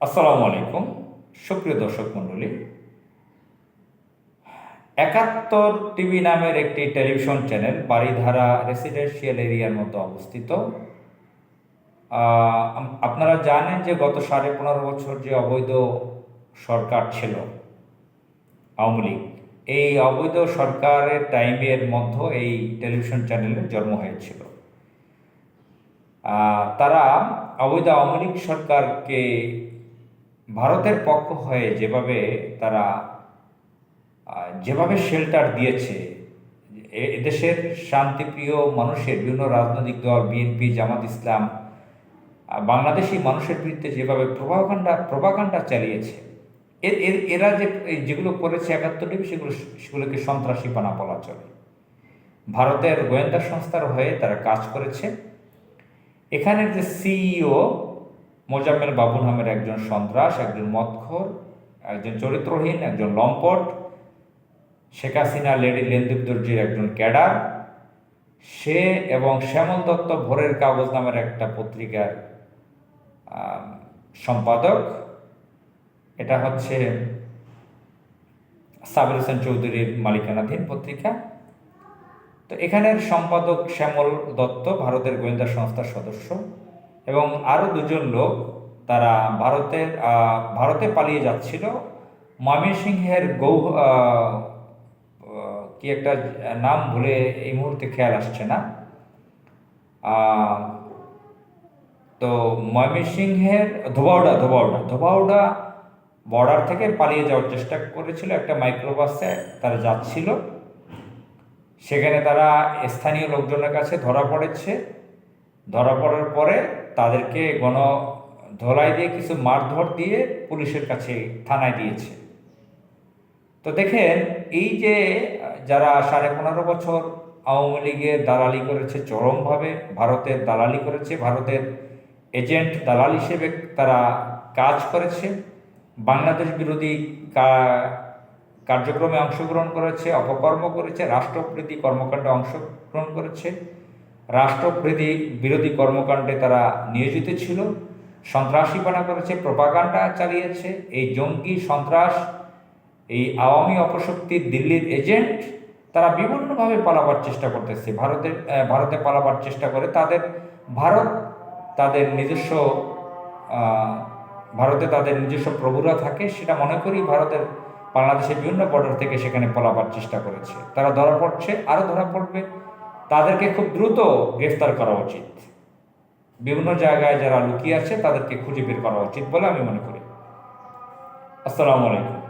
আসসালামু আলাইকুম। সুপ্রিয় দর্শক মণ্ডলী, একাত্তর টিভি নামের একটি টেলিভিশন চ্যানেল বাড়িধারা রেসিডেন্সিয়াল এরিয়ার মতো অবস্থিত। আপনারা জানেন যে গত সাড়ে পনেরো বছর যে অবৈধ সরকার ছিল আওয়ামী লীগ, এই অবৈধ সরকারের টাইমের মধ্যে এই টেলিভিশন চ্যানেলের জন্ম হয়েছিল। তারা অবৈধ আওয়ামী লীগ সরকারকে ভারতের পক্ষ হয়ে যেভাবে তারা যেভাবে শেল্টার দিয়েছে এদেশের শান্তিপ্রিয় মানুষের, বিভিন্ন রাজনৈতিক দল বিএনপি জামাত ইসলাম বাংলাদেশি মানুষের বিরুদ্ধে যেভাবে প্রভাকাণ্ডা প্রভাকাণ্ডা চালিয়েছে, এর, এর- যে যেগুলো করেছে একাত্তর টিভি সেগুলো, সেগুলোকে সন্ত্রাসী বানা বলা চলে। ভারতের গোয়েন্দা সংস্থার হয়ে তারা কাজ করেছে। এখানের যে সিইও মোজাম্মেল বাবু নামের একজন সন্ত্রাস, একজন মদখোর একজন চরিত্রহীন, একজন লম্পট, শেখ হাসিনা, লেডি লেনদীপ দর্জির একজন ক্যাডার। সে এবং শ্যামল দত্ত ভোরের কাগজ নামের একটা পত্রিকার সম্পাদক। এটা হচ্ছে সাবির হোসেন চৌধুরীর মালিকানাধীন পত্রিকা। তো এখানের সম্পাদক শ্যামল দত্ত ভারতের গোয়েন্দা সংস্থার সদস্য। এবং আরও দুজন লোক তারা ভারতের ভারতে পালিয়ে যাচ্ছিল। ময়মনসিংহের গৌ কি একটা নাম ভুলে এই মুহূর্তে খেয়াল আসছে না। তো ময়মনসিংহের ধোবাউড়া ধোবাউড়া ধোবাউড়া বর্ডার থেকে পালিয়ে যাওয়ার চেষ্টা করেছিল একটা মাইক্রোবাসে, তারা যাচ্ছিল। সেখানে তারা স্থানীয় লোকজনের কাছে ধরা পড়েছে। ধরা পড়ার পরে তাদেরকে গণ ধলাই দিয়ে কিছু মারধর দিয়ে পুলিশের কাছে থানায় দিয়েছে। তো দেখেন, এই যে, যারা সাড়ে পনেরো বছর আওয়ামী লীগের দালালি করেছে, চরমভাবে ভারতের দালালি করেছে, ভারতের এজেন্ট দালাল হিসেবে তারা কাজ করেছে, বাংলাদেশ বিরোধী কার্যক্রমে অংশগ্রহণ করেছে, অপকর্ম করেছে রাষ্ট্রপ্রীতি কর্মকাণ্ডে অংশগ্রহণ করেছে রাষ্ট্রপ্রীতি বিরোধী কর্মকাণ্ডে তারা নিয়োজিত ছিল, সন্ত্রাসী সন্ত্রাসীপনা করেছে, প্রপাগান্ডা চালিয়েছে, এই জঙ্গি সন্ত্রাস, এই আওয়ামী অপশক্তির দিল্লির এজেন্ট, তারা বিভিন্নভাবে পালাবার চেষ্টা করতেছে। ভারতের ভারতে পালাবার চেষ্টা করে। তাদের ভারত, তাদের নিজস্ব ভারতে তাদের নিজস্ব প্রভুরা থাকে, সেটা মনে করি ভারতের বাংলাদেশের বিভিন্ন বর্ডার থেকে সেখানে পলাবার চেষ্টা করেছে। তারা ধরা পড়ছে, আরও ধরা পড়বে। তাদেরকে খুব দ্রুত গ্রেফতার করা উচিত। বিভিন্ন জায়গায় যারা লুকিয়ে আছে, তাদেরকে খুঁজে বের করা উচিত বলে আমি মনে করি। আসসালামু আলাইকুম।